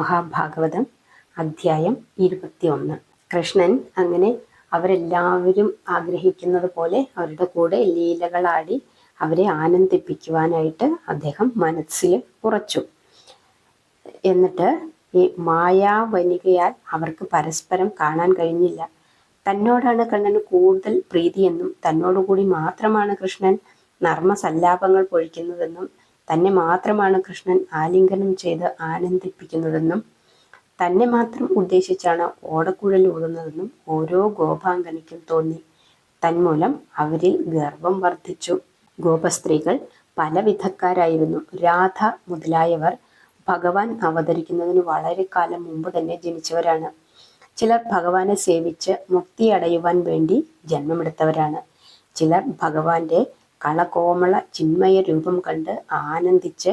മഹാഭാഗവതം അധ്യായം ഇരുപത്തിയൊന്ന്. കൃഷ്ണൻ അങ്ങനെ അവരെല്ലാവരും ആഗ്രഹിക്കുന്നത് പോലെ അവരുടെ കൂടെ ലീലകളാടി അവരെ ആനന്ദിപ്പിക്കുവാനായിട്ട് അദ്ദേഹം മനസ്സിൽ ഉറച്ചു. എന്നിട്ട് ഈ മായാവനികയാൽ അവർക്ക് പരസ്പരം കാണാൻ കഴിഞ്ഞില്ല. തന്നോടാണ് കണ്ണന് കൂടുതൽ പ്രീതിയെന്നും തന്നോടുകൂടി മാത്രമാണ് കൃഷ്ണൻ നർമ്മസല്ലാപങ്ങൾ പൊഴിക്കുന്നതെന്നും തന്നെ മാത്രമാണ് കൃഷ്ണൻ ആലിംഗനം ചെയ്ത് ആനന്ദിപ്പിക്കുന്നതെന്നും തന്നെ മാത്രം ഉദ്ദേശിച്ചാണ് ഓടക്കുഴൽ ഊതുന്നതെന്നും ഓരോ ഗോപാംഗനയ്ക്കും തോന്നി. തന്മൂലം അവരിൽ ഗർഭം വർദ്ധിച്ചു. ഗോപസ്ത്രീകൾ പല വിധക്കാരായിരുന്നു രാധ മുതലായവർ ഭഗവാൻ അവതരിക്കുന്നതിന് വളരെ കാലം മുമ്പ് തന്നെ ജനിച്ചവരാണ്. ചിലർ ഭഗവാനെ സേവിച്ച് മുക്തി അടയുവാൻ വേണ്ടി ജന്മമെടുത്തവരാണ്. ചിലർ ഭഗവാന്റെ കളകോമള ചിന്മയ രൂപം കണ്ട് ആനന്ദിച്ച്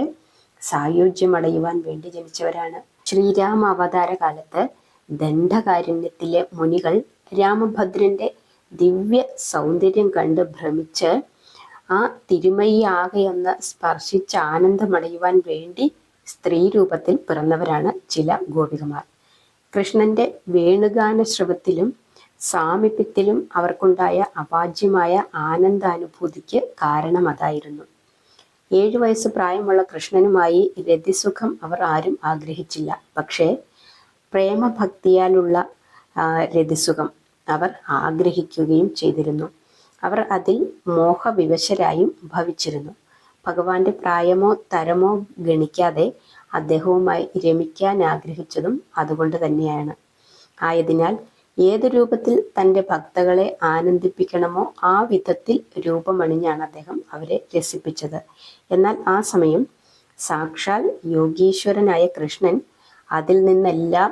സായുജ്യമടയുവാൻ വേണ്ടി ജനിച്ചവരാണ്. ശ്രീരാമ അവതാര കാലത്ത് ദണ്ഡകാരുണ്യത്തിലെ മുനികൾ രാമഭദ്രന്റെ ദിവ്യ സൗന്ദര്യം കണ്ട് ഭ്രമിച്ച് ആ തിരുമയ്യാകെയൊന്ന് സ്പർശിച്ച് ആനന്ദമടയുവാൻ വേണ്ടി സ്ത്രീ രൂപത്തിൽ പിറന്നവരാണ് ചില ഗോപികമാർ. കൃഷ്ണന്റെ വേണുഗാന ശ്രവത്തിലും സാമീപ്യത്തിലും അവർക്കുണ്ടായ അപാജ്യമായ ആനന്ദാനുഭൂതിക്ക് കാരണം അതായിരുന്നു ഏഴു വയസ്സ് പ്രായമുള്ള കൃഷ്ണനുമായി രതിസുഖം അവർ ആരും ആഗ്രഹിച്ചില്ല. പക്ഷേ പ്രേമഭക്തിയാലുള്ള രതിസുഖം അവർ ആഗ്രഹിക്കുകയും ചെയ്തിരുന്നു. അവർ അതിൽ മോഹവിവശരായും ഭവിച്ചിരുന്നു. ഭഗവാന്റെ പ്രായമോ തരമോ ഗണിക്കാതെ അദ്ദേഹവുമായി രമിക്കാൻ ആഗ്രഹിച്ചതും അതുകൊണ്ട് തന്നെയാണ്. ആയതിനാൽ ഏത് രൂപത്തിൽ തന്റെ ഭക്തകളെ ആനന്ദിപ്പിക്കണമോ ആ വിധത്തിൽ രൂപമണിഞ്ഞാണ് അദ്ദേഹം അവരെ രസിപ്പിച്ചത്. എന്നാൽ ആ സമയം സാക്ഷാൽ യോഗീശ്വരനായ കൃഷ്ണൻ അതിൽ നിന്നെല്ലാം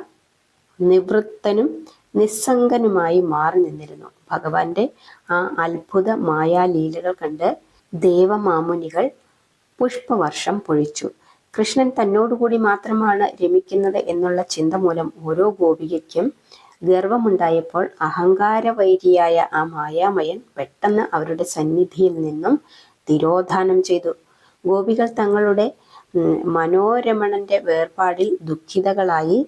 നിവൃത്തനും നിസ്സംഗനുമായി മാറി നിന്നിരുന്നു. ഭഗവാന്റെ ആ അത്ഭുത മായാലീലകൾ കണ്ട് ദേവമാമുനികൾ പുഷ്പവർഷം പൊഴിച്ചു. കൃഷ്ണൻ തന്നോടുകൂടി മാത്രമാണ് രമിക്കുന്നത് എന്നുള്ള ചിന്ത മൂലം ഓരോ ഗോപികയ്ക്കും ഗർവമുണ്ടായപ്പോൾ അഹങ്കാരവൈരിയായ ആ മായാമയൻ പെട്ടെന്ന് അവരുടെ സന്നിധിയിൽ നിന്നും തിരോധാനം ചെയ്തു. ഗോപികൾ തങ്ങളുടെ മനോരമണന്റെ വേർപാടിൽ ദുഃഖിതകളായി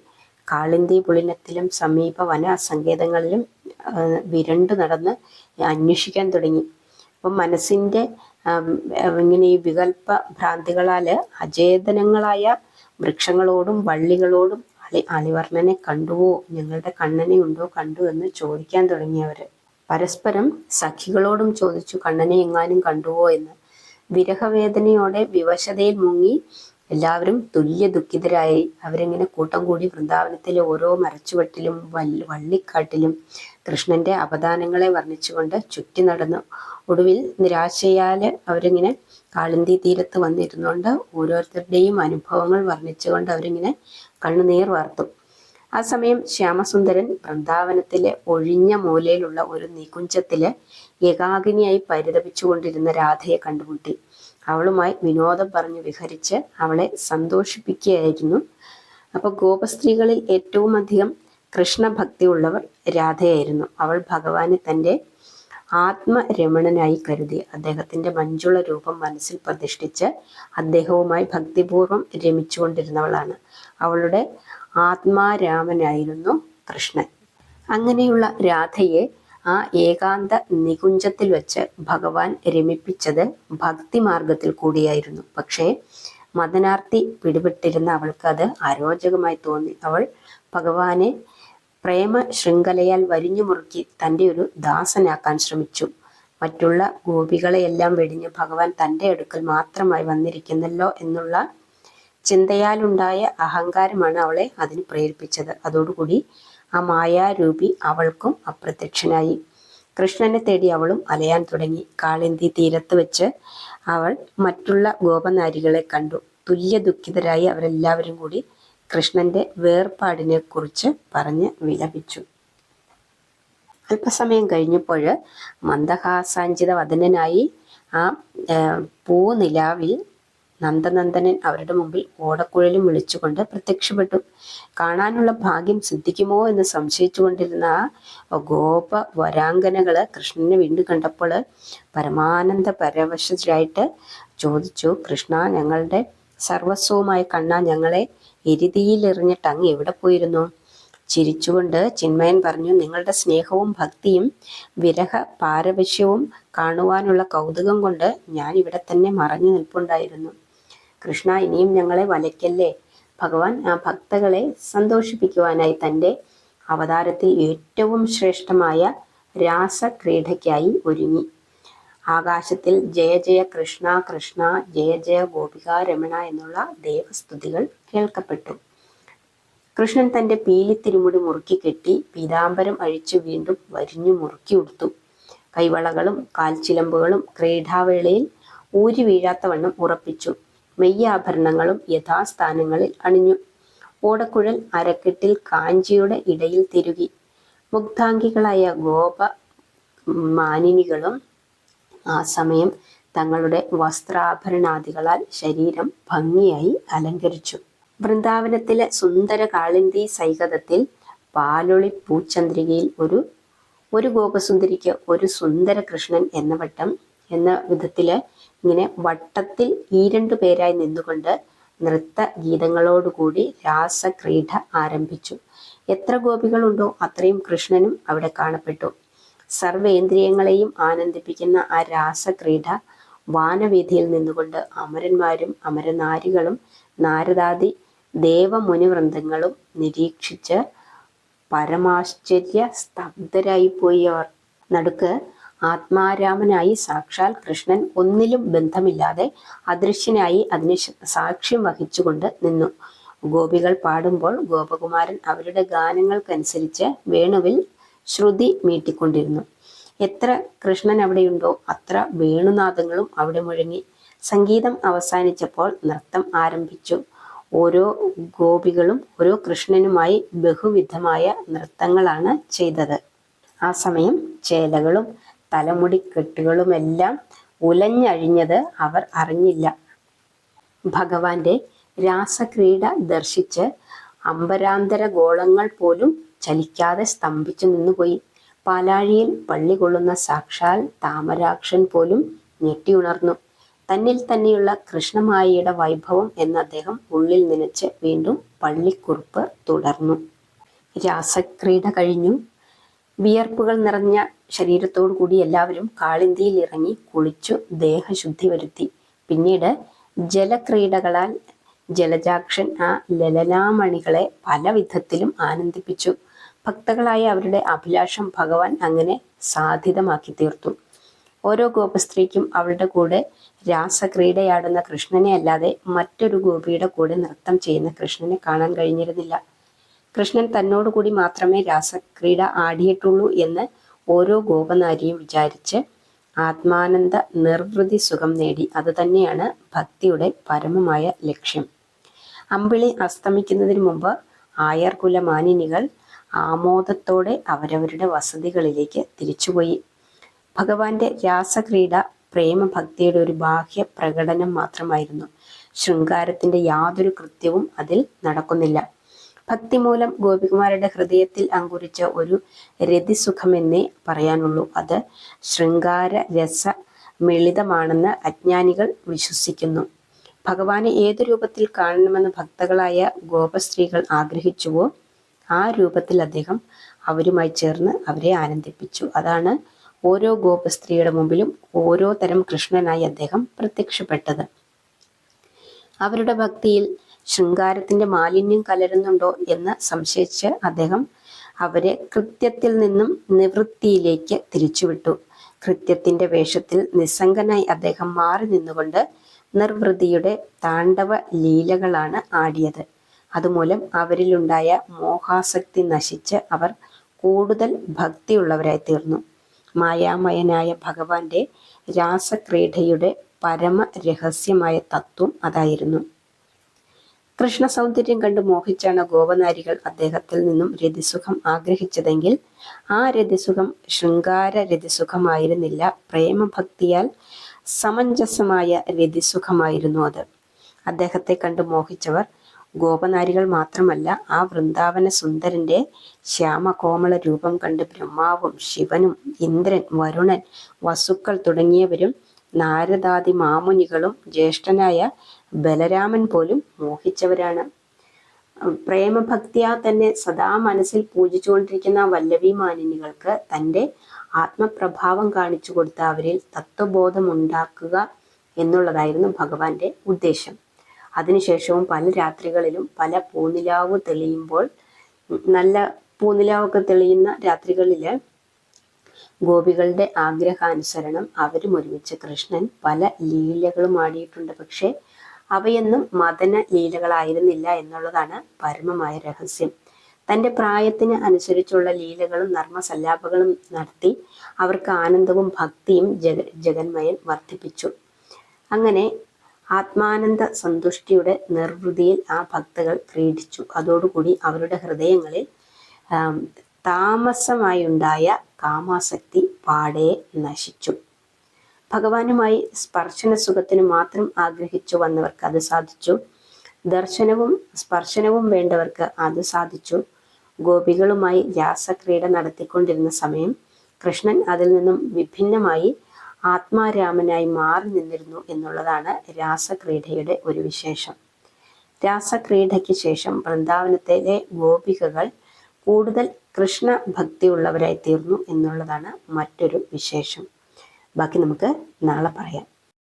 കാളിന്തി പുളിനത്തിലും സമീപ വന സങ്കേതങ്ങളിലും വിരണ്ടു നടന്ന് അന്വേഷിക്കാൻ തുടങ്ങി. അപ്പം മനസ്സിന്റെ ഇങ്ങനെ ഈ വികല്പ ഭ്രാന്തികളാൽ അചേതനങ്ങളായ വൃക്ഷങ്ങളോടും വള്ളികളോടും അളി അളിവർണനെ കണ്ടുവോ ഞങ്ങളുടെ കണ്ണനെ ഉണ്ടോ കണ്ടു എന്ന് ചോദിക്കാൻ തുടങ്ങിയവർ പരസ്പരം സഖികളോടും ചോദിച്ചു കണ്ണനെ എങ്ങാനും കണ്ടുവോ? എന്ന്. വിരഹവേദനയോടെ വിവശതയിൽ മുങ്ങി എല്ലാവരും തുല്യ ദുഃഖിതരായി. അവരിങ്ങനെ കൂട്ടം കൂടി വൃന്ദാവനത്തിലെ ഓരോ മരച്ചുവട്ടിലും വള്ളിക്കാട്ടിലും കൃഷ്ണന്റെ അവദാനങ്ങളെ വർണിച്ചുകൊണ്ട് ചുറ്റി നടന്നു. ഒടുവിൽ നിരാശയാൽ അവരിങ്ങനെ കാളിന്തി തീരത്ത് വന്നിരുന്നുകൊണ്ട് ഓരോരുത്തരുടെയും അനുഭവങ്ങൾ വർണിച്ചുകൊണ്ട് അവരിങ്ങനെ കണ്ണുനീർ വാർത്തു. ആ സമയം ശ്യാമസുന്ദരൻ വൃന്ദാവനത്തിലെ ഒഴിഞ്ഞ മൂലയിലുള്ള ഒരു നികുഞ്ചത്തിൽ ഏകാഗ്നിയായി പരിതപിച്ചുകൊണ്ടിരുന്ന രാധയെ കണ്ടുമുട്ടി. അവളുമായി വിനോദം പറഞ്ഞു വിഹരിച്ച് അവളെ സന്തോഷിപ്പിക്കുകയായിരുന്നു. അപ്പൊ ഗോപസ്ത്രീകളിൽ ഏറ്റവും അധികം കൃഷ്ണഭക്തി ഉള്ളവർ രാധയായിരുന്നു. അവൾ ഭഗവാനെ തന്റെ ആത്മരമണനായി കരുതി. അദ്ദേഹത്തിന്റെ മഞ്ജുള രൂപം മനസ്സിൽ പ്രതിഷ്ഠിച്ച് അദ്ദേഹവുമായി ഭക്തിപൂർവം രമിച്ചുകൊണ്ടിരുന്നവളാണ്. അവളുടെ ആത്മാരാമനായിരുന്നു കൃഷ്ണൻ. അങ്ങനെയുള്ള രാധയെ ആ ഏകാന്ത നികുഞ്ചത്തിൽ വെച്ച് ഭഗവാൻ രമിപ്പിച്ചത് ഭക്തി മാർഗത്തിൽ കൂടിയായിരുന്നു. പക്ഷേ മതനാർത്തി പിടിപെട്ടിരുന്ന അവൾക്ക് അത് അരോചകമായി തോന്നി. അവൾ ഭഗവാനെ പ്രേമ ശൃംഖലയാൽ വരിഞ്ഞു മുറുക്കി തന്റെ ഒരു ദാസനാക്കാൻ ശ്രമിച്ചു. മറ്റുള്ള ഗോപികളെയെല്ലാം വെടിഞ്ഞ് ഭഗവാൻ തന്റെ അടുക്കൽ മാത്രമായി വന്നിരിക്കുന്നല്ലോ എന്നുള്ള ചിന്തയാലുണ്ടായ അഹങ്കാരമാണ് അവളെ അതിന് പ്രേരിപ്പിച്ചത്. അതോടുകൂടി ആ മായാരൂപി അവൾക്കും അപ്രത്യക്ഷനായി. കൃഷ്ണനെ തേടി അവളും അലയാൻ തുടങ്ങി. കാളിന്തി തീരത്ത് വെച്ച് അവൾ മറ്റുള്ള ഗോപനാരികളെ കണ്ടു. തുല്യ ദുഃഖിതരായി അവരെല്ലാവരും കൂടി കൃഷ്ണന്റെ വേർപാടിനെക്കുറിച്ച് പറഞ്ഞ് വിലപിച്ചു. അല്പസമയം കഴിഞ്ഞപ്പോൾ മന്ദഹാസാഞ്ചിത വദനനായി ആ പൂനിലാവിൽ നന്ദനന്ദനൻ അവരുടെ മുമ്പിൽ ഓടക്കുഴലും വിളിച്ചുകൊണ്ട് പ്രത്യക്ഷപ്പെട്ടു. കാണാനുള്ള ഭാഗ്യം സിദ്ധിക്കുമോ എന്ന് സംശയിച്ചുകൊണ്ടിരുന്ന ആ ഗോപ വരാങ്കനകൾ കൃഷ്ണനെ വീണ്ടും കണ്ടപ്പോൾ പരമാനന്ദ പരവശരായിട്ട് ചോദിച്ചു കൃഷ്ണ ഞങ്ങളുടെ സർവസ്വവുമായ കണ്ണ ഞങ്ങളെ എരുതിയിലെറിഞ്ഞിട്ട് അങ്ങ് എവിടെ പോയിരുന്നു? ചിരിച്ചുകൊണ്ട് ചിന്മയൻ പറഞ്ഞു നിങ്ങളുടെ സ്നേഹവും ഭക്തിയും വിരഹ പാരവശ്യവും കാണുവാനുള്ള കൗതുകം കൊണ്ട് ഞാൻ ഇവിടെ തന്നെ മറഞ്ഞു നിൽപ്പുണ്ടായിരുന്നു. കൃഷ്ണ ഇനിയും ഞങ്ങളെ വലയ്ക്കല്ലേ? ഭഗവാൻ ആ ഭക്തകളെ സന്തോഷിപ്പിക്കുവാനായി തന്റെ അവതാരത്തിൽ ഏറ്റവും ശ്രേഷ്ഠമായ രാസക്രീഡയ്ക്കായി ഒരുങ്ങി. ആകാശത്തിൽ ജയ ജയ കൃഷ്ണ കൃഷ്ണ ജയ ജയ ഗോപിക രമണ എന്നുള്ള ദേവസ്തുതികൾ കേൾക്കപ്പെട്ടു. കൃഷ്ണൻ തന്റെ പീലി തിരുമുടി മുറുക്കി കെട്ടി പീതാംബരം അഴിച്ചു വീണ്ടും വരിഞ്ഞു മുറുക്കി ഉടുത്തു. കൈവളകളും കാൽച്ചിലമ്പുകളും ക്രീഡാവേളയിൽ ഊരി വീഴാത്ത വണ്ണം ഉറപ്പിച്ചു. മെയ്യാഭരണങ്ങളും യഥാസ്ഥാനങ്ങളിൽ അണിഞ്ഞു. ഓടക്കുഴൽ അരക്കെട്ടിൽ കാഞ്ചിയുടെ ഇടയിൽ തിരുകി. മുഗ്ധാംഗികളായ ഗോപ മാനിനികളും ആ സമയം തങ്ങളുടെ വസ്ത്രാഭരണാദികളാൽ ശരീരം ഭംഗിയായി അലങ്കരിച്ചു. വൃന്ദാവനത്തിലെ സുന്ദര കാളിന്തി സൈകതത്തിൽ പാലൊളി പൂച്ചന്ദ്രികയിൽ ഒരു ഒരു ഗോപസുന്ദരിക്ക് ഒരു സുന്ദര കൃഷ്ണൻ എന്ന വട്ടം എന്ന വിധത്തിൽ ഇങ്ങനെ വട്ടത്തിൽ ഈ രണ്ടു പേരായി നിന്നുകൊണ്ട് നൃത്ത ഗീതങ്ങളോടുകൂടി രാസക്രീഡ ആരംഭിച്ചു. എത്ര ഗോപികളുണ്ടോ അത്രയും കൃഷ്ണനും അവിടെ കാണപ്പെട്ടു. സർവേന്ദ്രിയങ്ങളെയും ആനന്ദിപ്പിക്കുന്ന ആ രാസക്രീഡ വാനവീതിയിൽ നിന്നുകൊണ്ട് അമരന്മാരും അമരനാരികളും നാരദാദി ദേവമുനിവൃന്ദങ്ങളും നിരീക്ഷിച്ച് പരമാശ്ചര്യ സ്തബ്ധരായി പോയവർ നടുക്ക് ആത്മാരാമനായി സാക്ഷാൽ കൃഷ്ണൻ ഒന്നിലും ബന്ധമില്ലാതെ അദൃശ്യനായി അതിന് സാക്ഷ്യം വഹിച്ചുകൊണ്ട് നിന്നു. ഗോപികൾ പാടുമ്പോൾ ഗോപകുമാരൻ അവരുടെ ഗാനങ്ങൾക്കനുസരിച്ച് വേണുവിൽ ശ്രുതി മീട്ടിക്കൊണ്ടിരുന്നു എത്ര കൃഷ്ണൻ അവിടെയുണ്ടോ അത്ര വേണുനാദങ്ങളും അവിടെ മുഴങ്ങി. സംഗീതം അവസാനിച്ചപ്പോൾ നൃത്തം ആരംഭിച്ചു. ഓരോ ഗോപികളും ഓരോ കൃഷ്ണനുമായി ബഹുവിധമായ നൃത്തങ്ങളാണ് ചെയ്തത്. ആ സമയം ചേലകളും തലമുടി കെട്ടുകളുമെല്ലാം ഉലഞ്ഞഴിഞ്ഞത് അവർ അറിഞ്ഞില്ല. ഭഗവാന്റെ രാസക്രീഡ ദർശിച്ച് അമ്പരാന്തര ഗോളങ്ങൾ പോലും ചലിക്കാതെ സ്തംഭിച്ചു നിന്നുപോയി. പാലാഴിയിൽ പള്ളി കൊള്ളുന്ന സാക്ഷാൽ താമരാക്ഷൻ പോലും ഞെട്ടിയുണർന്നു. തന്നിൽ തന്നെയുള്ള കൃഷ്ണമായിയുടെ വൈഭവം എന്ന അദ്ദേഹം ഉള്ളിൽ നനച്ച് വീണ്ടും പള്ളിക്കുറിപ്പ് തുടർന്നു. രാസക്രീഡ കഴിഞ്ഞു. വിയർപ്പുകൾ നിറഞ്ഞ ശരീരത്തോടു കൂടി എല്ലാവരും കാളിന്തിയിൽ ഇറങ്ങി കുളിച്ചു ദേഹശുദ്ധി വരുത്തി. പിന്നീട് ജലക്രീഡകളാൽ ജലജാക്ഷൻ ആ ലലലാമണികളെ പല വിധത്തിലും ആനന്ദിപ്പിച്ചു. ഭക്തകളായ അവരുടെ അഭിലാഷം ഭഗവാൻ അങ്ങനെ സാധിതമാക്കി തീർത്തു. ഓരോ ഗോപസ്ത്രീക്കും അവളുടെ കൂടെ രാസക്രീഡയാടുന്ന കൃഷ്ണനെ അല്ലാതെ മറ്റൊരു ഗോപിയുടെ കൂടെ നൃത്തം ചെയ്യുന്ന കൃഷ്ണനെ കാണാൻ കഴിഞ്ഞിരുന്നില്ല. കൃഷ്ണൻ തന്നോടുകൂടി മാത്രമേ രാസക്രീഡ ആടിയിട്ടുള്ളൂ എന്ന് ഓരോ ഗോപനാരിയും വിചാരിച്ച് ആത്മാനന്ദ നിർവൃതി സുഖം നേടി. അതുതന്നെയാണ് ഭക്തിയുടെ പരമമായ ലക്ഷ്യം. അമ്പിളി അസ്തമിക്കുന്നതിന് മുമ്പ് ആയർകുല മാനിനികൾ ആമോദത്തോടെ അവരവരുടെ വസതികളിലേക്ക് തിരിച്ചുപോയി. ഭഗവാന്റെ രാസക്രീഡ പ്രേമഭക്തിയുടെ ഒരു ബാഹ്യ പ്രകടനം മാത്രമായിരുന്നു. ശൃംഗാരത്തിന്റെ യാതൊരു കൃത്യവും അതിൽ നടക്കുന്നില്ല. ഭക്തി മൂലം ഗോപികുമാരുടെ ഹൃദയത്തിൽ അങ്കുരിച്ച ഒരു രതിസുഖമെന്നേ പറയാനുള്ളൂ. അത് ശൃംഗാര രസ മിളിതമാണെന്ന് അജ്ഞാനികൾ വിശ്വസിക്കുന്നു. ഭഗവാനെ ഏതു രൂപത്തിൽ കാണണമെന്ന് ഭക്തകളായ ഗോപസ്ത്രീകൾ ആഗ്രഹിച്ചുവോ ആ രൂപത്തിൽ അദ്ദേഹം അവരുമായി ചേർന്ന് അവരെ ആനന്ദിപ്പിച്ചു. അതാണ് ഓരോ ഗോപസ്ത്രീയുടെ മുമ്പിലും ഓരോ തരം കൃഷ്ണനായി അദ്ദേഹം പ്രത്യക്ഷപ്പെട്ടത്. അവരുടെ ഭക്തിയിൽ ശൃംഗാരത്തിന്റെ മാലിന്യം കലരുന്നുണ്ടോ എന്ന് സംശയിച്ച് അദ്ദേഹം അവരെ കൃത്യത്തിൽ നിന്നും നിവൃത്തിയിലേക്ക് തിരിച്ചുവിട്ടു. കൃത്യത്തിന്റെ വേഷത്തിൽ നിസ്സംഗനായി അദ്ദേഹം മാറി നിന്നുകൊണ്ട് നിർവൃതിയുടെ താണ്ഡവ ലീലകളാണ് ആടിയത്. അതുമൂലം അവരിലുണ്ടായ മോഹാസക്തി നശിച്ച് അവർ കൂടുതൽ ഭക്തിയുള്ളവരായി തീർന്നു മായാമയനായ ഭഗവാന്റെ രാസക്രീഡയുടെ പരമ രഹസ്യമായ തത്വം അതായിരുന്നു. കൃഷ്ണ സൗന്ദര്യം കണ്ട് മോഹിച്ചാണ് ഗോപനാരികൾ അദ്ദേഹത്തിൽ നിന്നും രതിസുഖം ആഗ്രഹിച്ചതെങ്കിൽ ആ രതിസുഖം ശൃംഗാര രതിസുഖമായിരുന്നില്ല. പ്രേമഭക്തിയാൽ സമഞ്ജസമായ രതിസുഖമായിരുന്നു അത്. അദ്ദേഹത്തെ കണ്ട് മോഹിച്ചവർ ഗോപനാരികൾ മാത്രമല്ല ആ വൃന്ദാവന സുന്ദരന്റെ ശ്യാമകോമള രൂപം കണ്ട് ബ്രഹ്മാവും ശിവനും ഇന്ദ്രൻ വരുണൻ വസുക്കൾ തുടങ്ങിയവരും നാരദാദി മാമുനികളും ജ്യേഷ്ഠനായ ബലരാമൻ പോലും മോഹിച്ചവരാണ്. പ്രേമഭക്തിയാ തന്നെ സദാ മനസ്സിൽ പൂജിച്ചുകൊണ്ടിരിക്കുന്ന വല്ലവി മാനിനികൾക്ക് തന്റെ ആത്മപ്രഭാവം കാണിച്ചു കൊടുത്ത അവരിൽ തത്വബോധമുണ്ടാക്കുക എന്നുള്ളതായിരുന്നു ഭഗവാന്റെ ഉദ്ദേശം. അതിനുശേഷവും പല രാത്രികളിലും പല പൂനിലാവ് തെളിയുമ്പോൾ നല്ല പൂനിലാവൊക്കെ തെളിയുന്ന രാത്രികളിൽ ഗോപികളുടെ ആഗ്രഹാനുസരണം അവരും ഒരുമിച്ച്. കൃഷ്ണൻ പല ലീലകളും ആടിയിട്ടുണ്ട്. പക്ഷേ അവയൊന്നും മദന ലീലകളായിരുന്നില്ല എന്നുള്ളതാണ് പരമമായ രഹസ്യം. തന്റെ പ്രായത്തിന് അനുസരിച്ചുള്ള ലീലകളും നർമ്മസല്ലാപങ്ങളും നടത്തി അവർക്ക് ആനന്ദവും ഭക്തിയും ജഗ ജഗന്മയൻ വർദ്ധിപ്പിച്ചു. അങ്ങനെ ആത്മാനന്ദ സന്തുഷ്ടിയുടെ നിർവൃതിയിൽ ആ ഭക്തകൾ ക്രീഡിച്ചു. അതോടുകൂടി അവരുടെ ഹൃദയങ്ങളിൽ താമസമായുണ്ടായ കാമാസക്തി പാടെ നശിച്ചു. ഭഗവാനുമായി സ്പർശന സുഖത്തിന് മാത്രം ആഗ്രഹിച്ചു വന്നവർക്ക് അത് സാധിച്ചു. ദർശനവും സ്പർശനവും വേണ്ടവർക്ക് അത് സാധിച്ചു. ഗോപികളുമായി രാസക്രീഡ നടത്തിക്കൊണ്ടിരുന്ന സമയം കൃഷ്ണൻ അതിൽ നിന്നും വിഭിന്നമായി ആത്മാരാമനായി മാറി നിന്നിരുന്നു എന്നുള്ളതാണ് രാസക്രീഡയുടെ ഒരു വിശേഷം. രാസക്രീഡയ്ക്ക് ശേഷം വൃന്ദാവനത്തിലെ ഗോപികകൾ കൂടുതൽ കൃഷ്ണ ഭക്തിയുള്ളവരായി തീർന്നു എന്നുള്ളതാണ് മറ്റൊരു വിശേഷം. ബാക്കി നമുക്ക് നാളെ പറയാം.